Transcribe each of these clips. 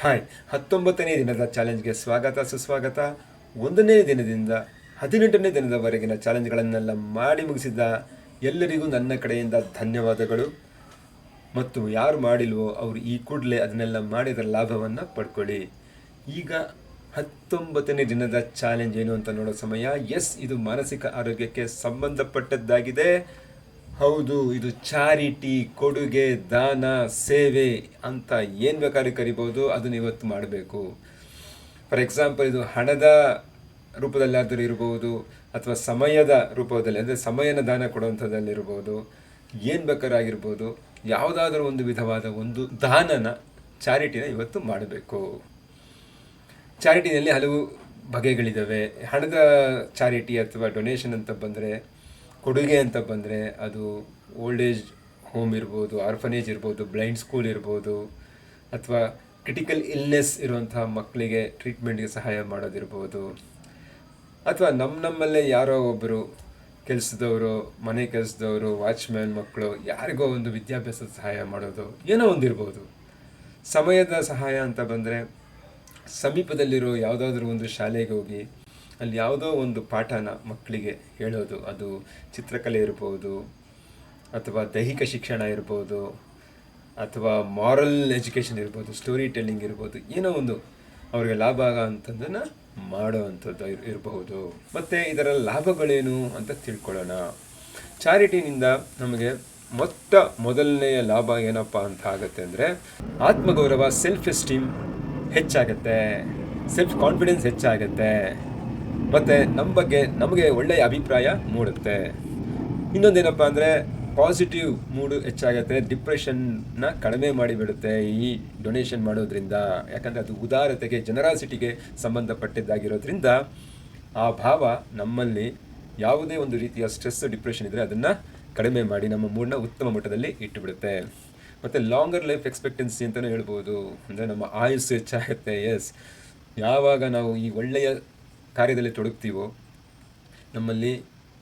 Hi, ಹತ್ತೊಂಬತ್ತನೇ ದಿನದ ಚಾಲೆಂಜ್ಗೆ ಸ್ವಾಗತ, ಸುಸ್ವಾಗತ. ಒಂದನೇ ದಿನದಿಂದ ಹದಿನೆಂಟನೇ ದಿನದವರೆಗಿನ ಚಾಲೆಂಜ್ಗಳನ್ನೆಲ್ಲ ಮಾಡಿ ಮುಗಿಸಿದ ಎಲ್ಲರಿಗೂ ನನ್ನ ಕಡೆಯಿಂದ ಧನ್ಯವಾದಗಳು. ಮತ್ತು ಯಾರು ಮಾಡಿಲ್ವೋ ಅವರು ಈ ಕೂಡಲೇ ಅದನ್ನೆಲ್ಲ ಮಾಡಿದ ಲಾಭವನ್ನು ಪಡ್ಕೊಳ್ಳಿ. ಈಗ ಹತ್ತೊಂಬತ್ತನೇ ದಿನದ ಚಾಲೆಂಜ್ ಏನು ಅಂತ ನೋಡೋ ಸಮಯ. ಎಸ್, ಇದು ಮಾನಸಿಕ ಆರೋಗ್ಯಕ್ಕೆ ಸಂಬಂಧಪಟ್ಟದ್ದಾಗಿದೆ. ಹೌದು, ಇದು ಚಾರಿಟಿ, ಕೊಡುಗೆ, ದಾನ, ಸೇವೆ ಅಂತ ಏನು ಬೇಕಾದ್ರೂ ಕರಿಬೋದು, ಅದನ್ನು ಇವತ್ತು ಮಾಡಬೇಕು. ಫಾರ್ ಎಕ್ಸಾಂಪಲ್ ಇದು ಹಣದ ರೂಪದಲ್ಲಾದರೂ ಇರ್ಬೋದು, ಅಥವಾ ಸಮಯದ ರೂಪದಲ್ಲಿ, ಅಂದರೆ ಸಮಯನ ದಾನ ಕೊಡುವಂಥದ್ದಲ್ಲಿರ್ಬೋದು, ಏನು ಬೇಕಾದ್ರೂ ಆಗಿರ್ಬೋದು, ಯಾವುದಾದ್ರೂ ಒಂದು ವಿಧವಾದ ಒಂದು ದಾನನ ಚಾರಿಟಿನ ಇವತ್ತು ಮಾಡಬೇಕು. ಚಾರಿಟಿನಲ್ಲಿ ಹಲವು ಬಗೆಗಳಿದ್ದಾವೆ ಹಣದ ಚಾರಿಟಿ ಅಥವಾ ಡೊನೇಷನ್ ಅಂತ ಬಂದರೆ ಕೊಡುಗೆ ಅಂತ ಬಂದರೆ ಅದು ಓಲ್ಡ್ ಏಜ್ ಹೋಮ್ ಇರ್ಬೋದು ಆರ್ಫನೇಜ್ ಇರ್ಬೋದು ಬ್ಲೈಂಡ್ ಸ್ಕೂಲ್ ಇರ್ಬೋದು, ಅಥವಾ ಕ್ರಿಟಿಕಲ್ ಇಲ್ನೆಸ್ ಇರುವಂತಹ ಮಕ್ಕಳಿಗೆ ಟ್ರೀಟ್ಮೆಂಟ್ಗೆ ಸಹಾಯ ಮಾಡೋದಿರ್ಬೋದು. ಅಥವಾ ನಮ್ಮ ನಮ್ಮಲ್ಲೇ ಯಾರೋ ಒಬ್ಬರು ಕೆಲಸದವರು, ಮನೆ ಕೆಲಸದವರು ವಾಚ್ಮ್ಯಾನ್ ಮಕ್ಕಳು ಯಾರಿಗೋ ಒಂದು ವಿದ್ಯಾಭ್ಯಾಸದ ಸಹಾಯ ಮಾಡೋದು ಏನೋ ಒಂದಿರ್ಬೋದು. ಸಮಯದ ಸಹಾಯ ಅಂತ ಬಂದರೆ ಸಮೀಪದಲ್ಲಿರೋ ಯಾವುದಾದ್ರೂ ಒಂದು ಶಾಲೆಗೆ ಹೋಗಿ ಅಲ್ಲಿ ಯಾವುದೋ ಒಂದು ಪಾಠನ ಮಕ್ಕಳಿಗೆ ಹೇಳೋದು, ಅದು ಚಿತ್ರಕಲೆ ಇರ್ಬೋದು, ಅಥವಾ ದೈಹಿಕ ಶಿಕ್ಷಣ ಇರ್ಬೋದು, ಅಥವಾ ಮಾರಲ್ ಎಜುಕೇಷನ್ ಇರ್ಬೋದು ಸ್ಟೋರಿ ಟೆಲ್ಲಿಂಗ್ ಇರ್ಬೋದು, ಏನೋ ಒಂದು ಅವರಿಗೆ ಲಾಭ ಆಗ ಅಂತಂದನ್ನು ಮಾಡೋ ಅಂಥದ್ದು ಇರ್- ಇರಬಹುದು. ಮತ್ತು ಇದರ ಲಾಭಗಳೇನು ಅಂತ ತಿಳ್ಕೊಳ್ಳೋಣ. ಚಾರಿಟಿನಿಂದ ನಮಗೆ ಮೊತ್ತ ಮೊದಲನೆಯ ಲಾಭ ಏನಪ್ಪ ಅಂತ ಆಗುತ್ತೆ ಅಂದರೆ, ಆತ್ಮಗೌರವ ಸೆಲ್ಫ್ ಎಸ್ಟೀಮ್ ಹೆಚ್ಚಾಗುತ್ತೆ. ಸೆಲ್ಫ್ ಕಾನ್ಫಿಡೆನ್ಸ್ ಹೆಚ್ಚಾಗುತ್ತೆ. ಮತ್ತು ನಮ್ಮ ಬಗ್ಗೆ ನಮಗೆ ಒಳ್ಳೆಯ ಅಭಿಪ್ರಾಯ ಮೂಡುತ್ತೆ. ಇನ್ನೊಂದೇನಪ್ಪ ಅಂದರೆ ಪಾಸಿಟಿವ್ ಮೂಡು ಹೆಚ್ಚಾಗುತ್ತೆ ಡಿಪ್ರೆಷನ್ನ ಕಡಿಮೆ ಮಾಡಿಬಿಡುತ್ತೆ ಈ ಡೊನೇಷನ್ ಮಾಡೋದ್ರಿಂದ. ಯಾಕಂದರೆ ಅದು ಉದಾರತೆಗೆ ಜನರಾಸಿಟಿಗೆ ಸಂಬಂಧಪಟ್ಟಿದ್ದಾಗಿರೋದ್ರಿಂದ ಆ ಭಾವ ನಮ್ಮಲ್ಲಿ ಯಾವುದೇ ಒಂದು ರೀತಿಯ ಸ್ಟ್ರೆಸ್ ಡಿಪ್ರೆಷನ್ ಇದ್ದರೆ ಅದನ್ನು ಕಡಿಮೆ ಮಾಡಿ ನಮ್ಮ ಮೂಡನ್ನ ಉತ್ತಮ ಮಟ್ಟದಲ್ಲಿ ಇಟ್ಟುಬಿಡುತ್ತೆ. ಮತ್ತು ಲಾಂಗರ್ ಲೈಫ್ ಎಕ್ಸ್ಪೆಕ್ಟೆನ್ಸಿ ಅಂತಲೂ ಹೇಳ್ಬೋದು. ಅಂದರೆ ನಮ್ಮ ಆಯುಸ್ಸು ಹೆಚ್ಚಾಗುತ್ತೆ ಎಸ್ ಯಾವಾಗ ನಾವು ಈ ಒಳ್ಳೆಯ ಕಾರ್ಯದಲ್ಲಿ ತೊಡಗ್ತೀವೋ, ನಮ್ಮಲ್ಲಿ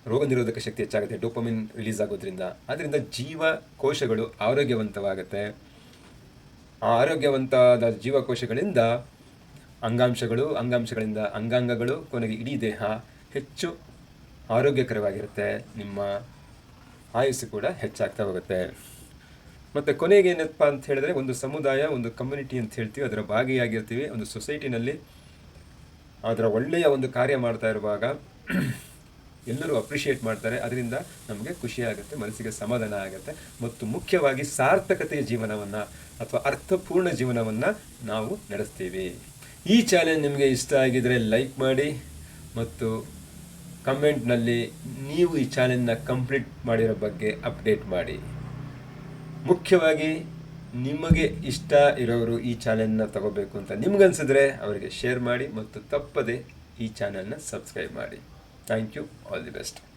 ರೋಗ ನಿರೋಧಕ ಶಕ್ತಿ ಹೆಚ್ಚಾಗುತ್ತೆ, ಡೋಪಮಿನ್ ರಿಲೀಸ್ ಆಗೋದ್ರಿಂದ. ಅದರಿಂದ ಜೀವಕೋಶಗಳು ಆರೋಗ್ಯವಂತವಾಗುತ್ತೆ. ಆ ಆರೋಗ್ಯವಂತಾದ ಜೀವಕೋಶಗಳಿಂದ ಅಂಗಾಂಶಗಳು, ಅಂಗಾಂಶಗಳಿಂದ ಅಂಗಾಂಗಗಳು, ಕೊನೆಗೆ ಇಡೀ ದೇಹ ಹೆಚ್ಚು ಆರೋಗ್ಯಕರವಾಗಿರುತ್ತೆ. ನಿಮ್ಮ ಆಯುಸ್ಸು ಕೂಡ ಹೆಚ್ಚಾಗ್ತಾ ಹೋಗುತ್ತೆ. ಮತ್ತು ಕೊನೆಗೆ ಏನಪ್ಪ ಅಂತ ಹೇಳಿದ್ರೆ, ಒಂದು ಸಮುದಾಯ, ಒಂದು ಕಮ್ಯುನಿಟಿ ಅಂತ ಹೇಳ್ತೀವಿ, ಅದರ ಭಾಗಿಯಾಗಿರ್ತೀವಿ. ಒಂದು ಸೊಸೈಟಿನಲ್ಲಿ ಅದರ ಒಳ್ಳೆಯ ಒಂದು ಕಾರ್ಯ ಮಾಡ್ತಾ ಇರುವಾಗ ಎಲ್ಲರೂ ಅಪ್ರಿಷಿಯೇಟ್ ಮಾಡ್ತಾರೆ. ಅದರಿಂದ ನಮಗೆ ಖುಷಿ ಆಗುತ್ತೆ, ಮನಸ್ಸಿಗೆ ಸಮಾಧಾನ ಆಗುತ್ತೆ. ಮತ್ತು ಮುಖ್ಯವಾಗಿ ಸಾರ್ಥಕತೆಯ ಜೀವನವನ್ನು ಅಥವಾ ಅರ್ಥಪೂರ್ಣ ಜೀವನವನ್ನು ನಾವು ನಡೆಸ್ತೀವಿ. ಈ ಚಾಲೆಂಜ್ ನಿಮಗೆ ಇಷ್ಟ ಆಗಿದರೆ ಲೈಕ್ ಮಾಡಿ ಮತ್ತು ಕಮೆಂಟ್ನಲ್ಲಿ ನೀವು ಈ ಚಾಲೆಂಜ್ನ ಕಂಪ್ಲೀಟ್ ಮಾಡಿರೋ ಬಗ್ಗೆ ಅಪ್ಡೇಟ್ ಮಾಡಿ. ಮುಖ್ಯವಾಗಿ ನಿಮಗೆ ಇಷ್ಟ ಇರೋರು ಈ ಚಾನೆಲ್ನ ತಗೋಬೇಕು ಅಂತ ನಿಮ್ಗನ್ಸಿದ್ರೆ ಅವರಿಗೆ ಶೇರ್ ಮಾಡಿ ಮತ್ತು ತಪ್ಪದೆ ಈ ಚಾನೆಲ್ನ ಸಬ್ಸ್ಕ್ರೈಬ್ ಮಾಡಿ. Thank you all the best